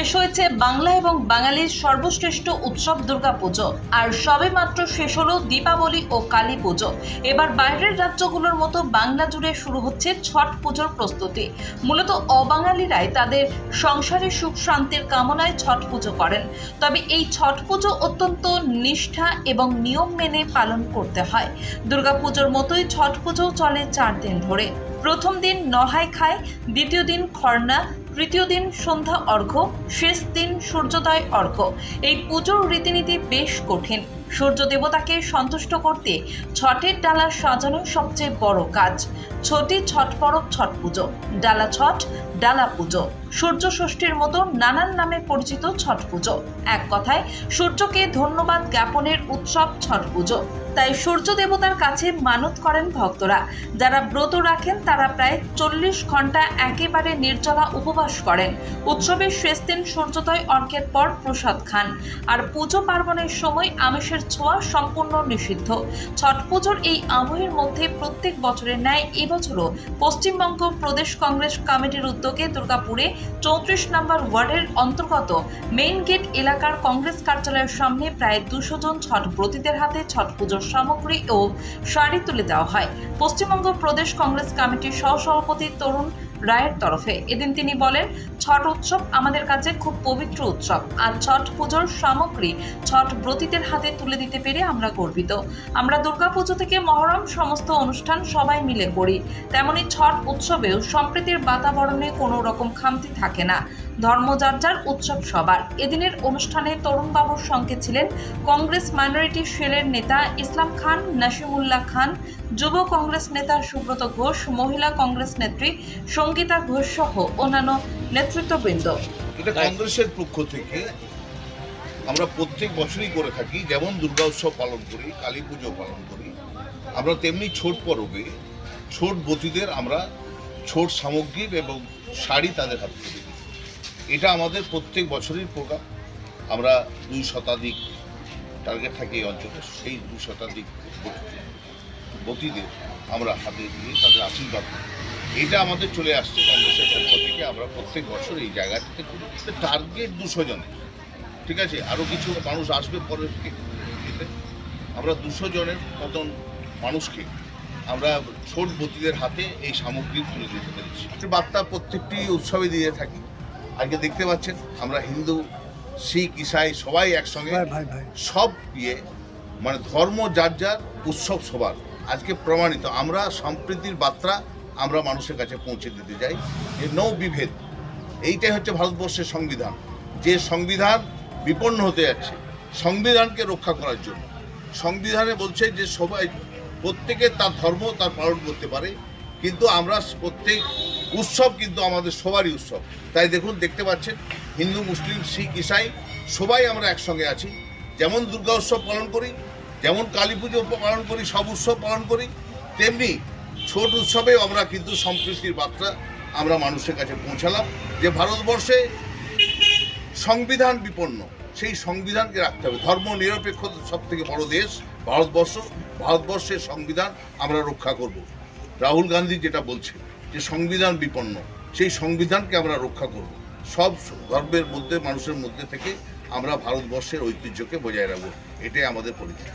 শেষ হয়েছে বাংলা এবং বাঙালির সর্বশ্রেষ্ঠ উৎসব দুর্গাপুজো আর সবে মাত্র শেষ হলো দীপাবলি ও কালী পুজো। এবার বাইরের রাজ্যগুলোর মতো বাংলা জুড়ে শুরু হচ্ছে ছট পুজোর প্রস্তুতি। মূলত অবাঙালিরাই তাদের সংসারে সুখ শান্তির কামনায় ছট পুজো করেন। তবে এই ছট পুজো অত্যন্ত নিষ্ঠা এবং নিয়ম মেনে পালন করতে হয়। দুর্গাপুজোর মতোই ছট পুজো চলে চার দিন ধরে। প্রথম দিন নহাই খায়, দ্বিতীয় দিন খরনা তৃতীয় দিন সন্ধ্যা অর্ঘ্য শেষ দিন সূর্যোদয় অর্ঘ্য। এই পুজোর রীতিনীতি বেশ কঠিন। সূর্য দেবতাকে সন্তুষ্ট করতে ছটের ডালা সাজানো সবচেয়ে বড় কাজ। ছটি ছট পরব ছট পুজো, ডালা ছট, ডালা পুজো। সূর্য ষষ্ঠীর মতো নানান নামে পরিচিত ছট পুজো। এক কথায়, সূর্যকে ধন্যবাদ জ্ঞাপনের উৎসব ছট পুজো। তাই সূর্য দেবতার কাছে মানত করেন ভক্তরা। যারা ব্রত রাখেন, তারা প্রায় চল্লিশ ঘণ্টা একেবারে নির্জলা উপবাস করেন। উৎসবের শেষ দিন সূর্যোদয় অর্ঘের পর প্রসাদ খান। আর পুজো পার্বণের সময় আমিষের ছোঁয়া সম্পূর্ণ নিষিদ্ধ। ছট পুজোর এই আবহের মধ্যে প্রত্যেক বছরের ন্যায় এবছরও পশ্চিমবঙ্গ প্রদেশ কংগ্রেস কমিটির উদ্যোগে দুর্গাপুরে চৌত্রিশ নম্বর ওয়ার্ডের অন্তর্গত মেইন গেট এলাকার কংগ্রেস কার্যালয়ের সামনে প্রায় দুশো জন ছট ব্রতীদের হাতে ছট পুজোর সামগ্রী ও শাড়ি তুলে দেওয়া হয়। পশ্চিমবঙ্গ প্রদেশ কংগ্রেস কমিটির সহ সহসভাপতি তরুণ রায়ের তরফে। এদিন তিনি বলেন, ছট উৎসব আমাদের কাছে খুব পবিত্র উৎসব। আর ছট পুজোর সামগ্রী ছট ব্রতীদের হাতে তুলে দিতে পেরে আমরা গর্বিত। আমরা দুর্গাপুজো থেকে মহরম সমস্ত অনুষ্ঠান সবাই মিলে করি। তেমনি ছট উৎসবেও সম্প্রীতির বাতাবরণে কোনো রকম খামতি থাকে না। ধর্ম যার যার উৎসব সবার। এদিনের অনুষ্ঠানে তরুণবাবুর সঙ্গে ছিলেন কংগ্রেস মাইনরিটি সেলের নেতা ইসলাম খান, নাসিমুল্লাহ খান, যুব কংগ্রেস নেতা সুব্রত ঘোষ, মহিলা কংগ্রেস নেত্রী সঙ্গীতা ঘোষ সহ অন্যান্য নেতৃত্ববৃন্দ। এটা কংগ্রেসের পক্ষ থেকে আমরা প্রত্যেক বছরই করে থাকি, যেমন দুর্গা উৎসব পালন করি, কালী পুজো পালন করি। আমরা তেমনি ছোট পরবে, ছোট বতীদের আমরা ছোট সামগ্রী এবং শাড়ি তাদের হাতে দিই। এটা আমাদের প্রত্যেক বছরের প্রোগ্রাম। আমরা দুই শতাধিক টার্গেট থাকে এই অঞ্চলে, সেই দুই শতাধিক বতী- বতীদের আমরা হাতে দিয়ে তাদের আশীর্বাদ করি। এটা আমাদের চলে আসছে কংগ্রেসের পক্ষ থেকে। আমরা প্রত্যেক বছর এই জায়গাটিতে টার্গেট দুশো জনের। ঠিক আছে? আরও কিছু মানুষ আসবে পরের। আমরা দুশো জনের মতন মানুষকে আমরা ছোট বতীদের হাতে এই সামগ্রী তুলে দিতে পেরেছি বার্তা প্রত্যেকটি উৎসবে দিয়ে থাকি। আজকে দেখতে পাচ্ছেন আমরা হিন্দু শিখ ইসাই সবাই একসঙ্গে সব ইয়ে মানে ধর্ম যার যার উৎসব সবার। আজকে প্রমাণিত। আমরা সম্প্রীতির বার্তা আমরা মানুষের কাছে পৌঁছে দিতে চাই যে নৌ বিভেদ। এইটাই হচ্ছে ভারতবর্ষের সংবিধান। যে সংবিধান বিপন্ন হতে যাচ্ছে, সংবিধানকে রক্ষা করার জন্য। সংবিধানে বলছে যে সবাই, প্রত্যেকে তার ধর্ম, তার পালন করতে পারে। কিন্তু আমরা প্রত্যেক উৎসব কিন্তু আমাদের সবারই উৎসব। তাই দেখুন, দেখতে পাচ্ছেন, হিন্দু, মুসলিম, শিখ, ইসাই, সবাই আমরা একসঙ্গে আছি। যেমন দুর্গা উৎসব পালন করি, যেমন কালী পুজো পালন করি, সব উৎসব পালন করি, তেমনি ছোট উৎসবে আমরা কিন্তু সম্প্রীতির বার্তা আমরা মানুষের কাছে পৌঁছালাম যে ভারতবর্ষে সংবিধান বিপন্ন, সেই সংবিধানকে রাখতে হবে। ধর্ম নিরপেক্ষ সব থেকে বড় দেশ ভারতবর্ষ। ভারতবর্ষের সংবিধান আমরা রক্ষা করব। রাহুল গান্ধী যেটা বলছে যে সংবিধান বিপন্ন, সেই সংবিধানকে আমরা রক্ষা করব। সব ধর্মের মধ্যে, মানুষের মধ্যে থেকে আমরা ভারতবর্ষের ঐতিহ্যকে বজায় রাখব। এটাই আমাদের পরিচয়